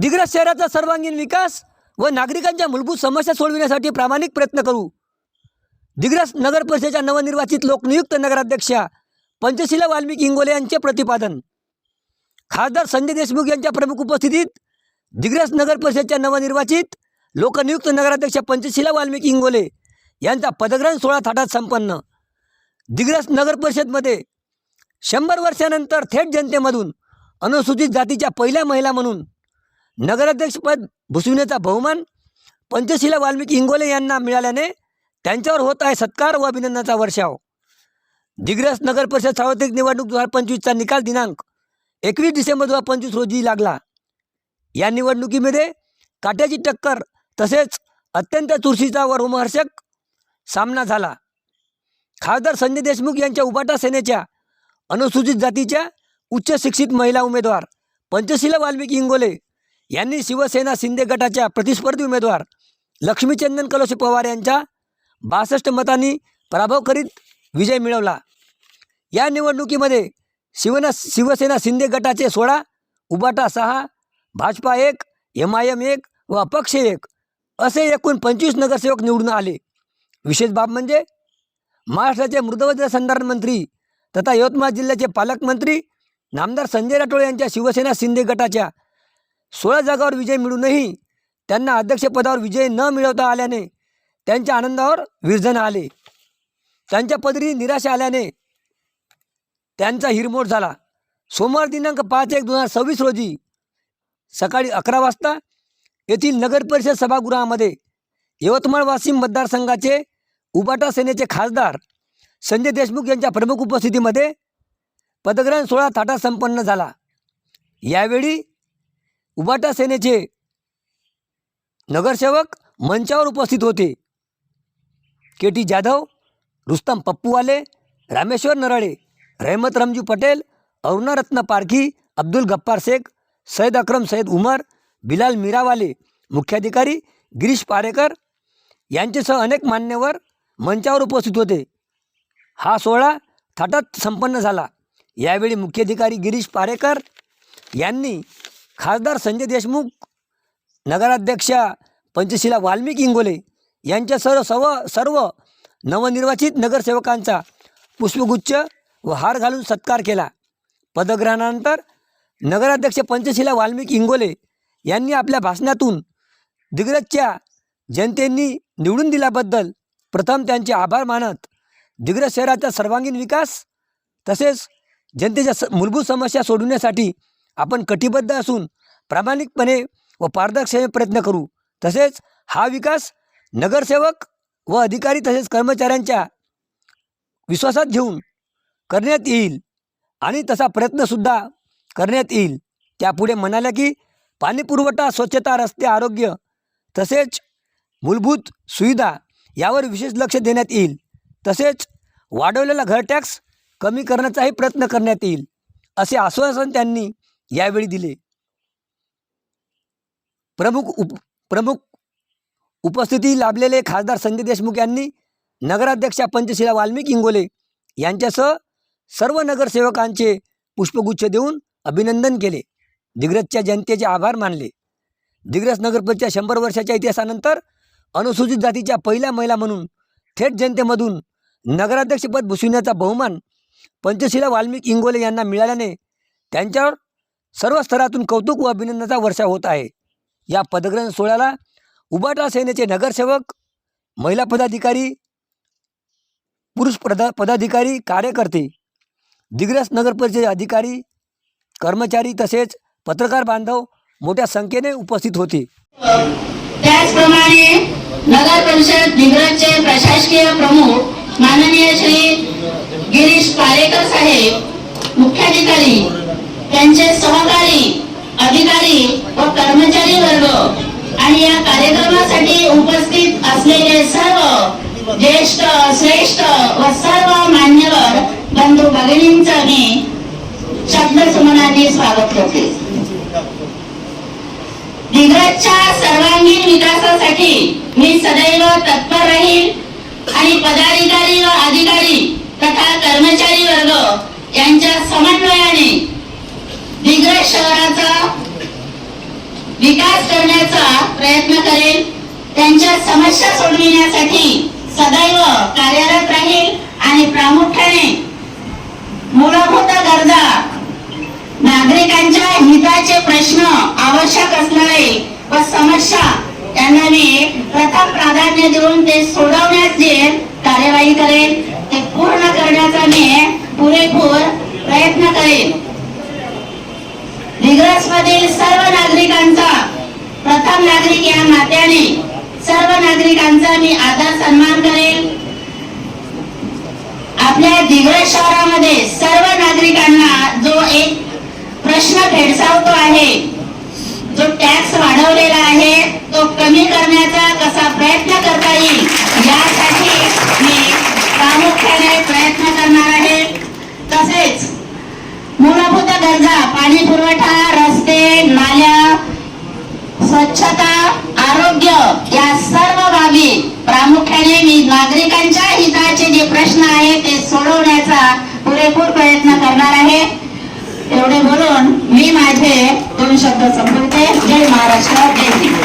दिग्रस शहराचा सर्वांगीण विकास व नागरिकांच्या मूलभूत समस्या सोडविण्यासाठी प्रामाणिक प्रयत्न करू. दिग्रस नगर परिषदेच्या नवनिर्वाचित लोकनियुक्त नगराध्यक्षा पंचशिला वाल्मिकी इंगोले यांचे प्रतिपादन. खासदार संजय देशमुख यांच्या प्रमुख उपस्थितीत दिग्रस नगर परिषदेच्या नवनिर्वाचित लोकनियुक्त नगराध्यक्ष पंचशिला वाल्मिकी इंगोले यांचा पदग्रहण सोहळा थाटात संपन्न. दिग्रस नगर परिषदमध्ये शंभर वर्षानंतर थेट जनतेमधून अनुसूचित जातीच्या पहिल्या महिला म्हणून नगराध्यक्षपद भुसविण्याचा बहुमान पंचशिला वाल्मिकी इंगोले यांना मिळाल्याने त्यांच्यावर होत आहे सत्कार व अभिनंदनाचा वर्षाव. दिग्रस नगर परिषद सार्वत्रिक निवडणूक दोन हजार पंचवीसचा निकाल दिनांक एकवीस डिसेंबर दोन हजार पंचवीस रोजी लागला. या निवडणुकीमध्ये काट्याची टक्कर तसेच अत्यंत चुरशीचा व रोमहर्षक सामना झाला. खासदार संजय देशमुख यांच्या उबाटा सेनेच्या अनुसूचित जातीच्या उच्च शिक्षित महिला उमेदवार पंचशिला वाल्मिकी इंगोले यांनी शिवसेना शिंदे गटाच्या प्रतिस्पर्धी उमेदवार लक्ष्मीचंदन कलोशी पवार यांच्या बासष्ट मतांनी पराभव करीत विजय मिळवला. या निवडणुकीमध्ये शिवना शिवसेना शिंदे गटाचे सोळा उबाटा सहा भाजपा एक एम आय एम एक व अपक्ष एक असे एकूण पंचवीस नगरसेवक निवडून आले. विशेष बाब म्हणजे महाराष्ट्राचे मृदवज्र संधारण मंत्री तथा यवतमाळ जिल्ह्याचे पालकमंत्री नामदार संजय राठोड यांच्या शिवसेना शिंदे गटाच्या सोळा जागावर विजय मिळूनही त्यांना अध्यक्षपदावर विजय न मिळवता आल्याने त्यांच्या आनंदावर विरजन आले. त्यांच्या पदरी निराशा आल्याने त्यांचा हिरमोड झाला. सोमवार दिनांक पाच एक दोन हजार सव्वीस रोजी सकाळी अकरा वाजता येथील नगर परिषद सभागृहामध्ये यवतमाळ वाशिम मतदारसंघाचे उबाटा सेनेचे खासदार संजय देशमुख यांच्या प्रमुख उपस्थितीमध्ये पदग्रहण सोहळा थाटा संपन्न झाला. यावेळी उबाटा सेनेचे नगरसेवक मंचावर उपस्थित होते. K T Jadhav Rustam Pappuwale Rameshwar Narale Rahmat Ramju Patel Arunaratna Parkhi Abdul गप्पार Shaikh Said Akram Said Umar Bilal Mirawale मुख्याधिकारी गिरीश पारेकर यांच्यासह अनेक मान्यवर मंचावर उपस्थित होते. हा सोहळा थाटात संपन्न झाला. यावेळी मुख्याधिकारी गिरीश पारेकर यांनी खासदार संजय देशमुख नगराध्यक्षा पंचशिला वाल्मिकी इंगोले यांच्या सर्व सर्व सर्व नवनिर्वाचित नगरसेवकांचा पुष्पगुच्छ व हार घालून सत्कार केला. पदग्रहणानंतर नगराध्यक्ष पंचशिला वाल्मिकी इंगोले यांनी आपल्या भाषणातून दिग्रजच्या जनतेंनी निवडून दिल्याबद्दल प्रथम त्यांचे आभार मानत दिग्रज शहराचा सर्वांगीण विकास तसेच जनतेच्या स मूलभूत समस्या सोडवण्यासाठी आपण कटिबद्ध असून प्रामाणिकपणे व पारदर्शकपणे प्रयत्न करू. तसेच हा विकास नगरसेवक व अधिकारी तसेच कर्मचाऱ्यांच्या विश्वासात घेऊन करण्यात येईल आणि तसा प्रयत्नसुद्धा करण्यात येईल. त्यापुढे म्हणाल्या की पाणीपुरवठा स्वच्छता रस्ते आरोग्य तसेच मूलभूत सुविधा यावर विशेष लक्ष देण्यात येईल. तसेच वाढवलेला घर टॅक्स कमी करण्याचाही प्रयत्न करण्यात येईल असे आश्वासन त्यांनी यावेळी दिले. प्रमुख उप प्रमुख उपस्थिती लाभलेले खासदार संजय देशमुख यांनी नगराध्यक्षा पंचशिला वाल्मिकी इंगोले यांच्यासह सर्व नगरसेवकांचे पुष्पगुच्छ देऊन अभिनंदन केले. दिग्रजच्या जनतेचे आभार मानले. दिग्रज नगरपरिषदच्या शंभर वर्षाच्या इतिहासानंतर अनुसूचित जातीच्या पहिल्या महिला म्हणून थेट जनतेमधून नगराध्यक्षपद भूषविण्याचा बहुमान पंचशिला वाल्मिकी इंगोले यांना मिळाल्याने त्यांच्यावर सर्व स्तरातून कौतुक व अभिनंदनाचा वर्षा होत आहे. या पदग्रहण सोहळ्याला उबाटा सेनेचे नगरसेवक महिला पदाधिकारी पुरुष पदा पदाधिकारी कार्यकर्ते दिग्रस नगर परिषद अधिकारी कर्मचारी तसेच पत्रकार बांधव मोठ्या संख्येने उपस्थित होते. त्याचप्रमाणे नगर परिषद दिग्रसचे प्रशासकीय प्रमुख माननीय श्री गिरीश पारेकर साहेब मुख्याधिकारी त्यांचे सहकारी अधिकारी व कर्मचारी वर्ग आणि या कार्यक्रमासाठी उपस्थित असलेले सर्व ज्येष्ठ श्रेष्ठ व सर्व मान्यवर बंधू भगिनींचं मी शब्दसुमनाने स्वागत करते. दिग्रजच्या सर्वांगीण विकासासाठी मी सदैव तत्पर राहील आणि पदाधिकारी व अधिकारी तथा कर्मचारी वर्ग यांच्या समन्वयाने दिग्रज शहराचा विकास करण्याचा प्रयत्न करेल. त्यांच्या समस्या सोडविण्यासाठी सदैव कार्यरत राहील आणि प्रामुख्याने मूलभूत गरजा नागरिकांच्या हिताचे प्रश्न आवश्यक असणारे व समस्या त्यांना मी प्रथम प्राधान्य देऊन ते सोडवण्यास जे कार्यवाही करेल ते पूर्ण करण्याचा मी पुरेपूर प्रयत्न करेल दिग्रस मधील सर्व नागरिकांचा प्रथम नागरिक या नात्याने सर्व नागरिकांचा मी आदर सन्मान करेल. आपल्या दिग्रस शहरामध्ये सर्व नागरिकांना जो एक प्रश्न भेडसावतो आहे जो टॅक्स वाढवलेला आहे तो कमी करण्याचा कसा प्रयत्न करता येईल यासाठी मी प्रामुख्याने प्रयत्न करणार आहे तसेच मूलभूत गरजा पाणी पुरवठा रस्ते नाल्या स्वच्छता आरोग्य या सर्व बाबी प्रामुख्याने मी नागरिकांच्या हिताचे जे प्रश्न आहेत ते सोडवण्याचा पुरेपूर प्रयत्न करणार आहे. एवढे बोलून मी माझे दोन शब्द संपवते. जय महाराष्ट्र जय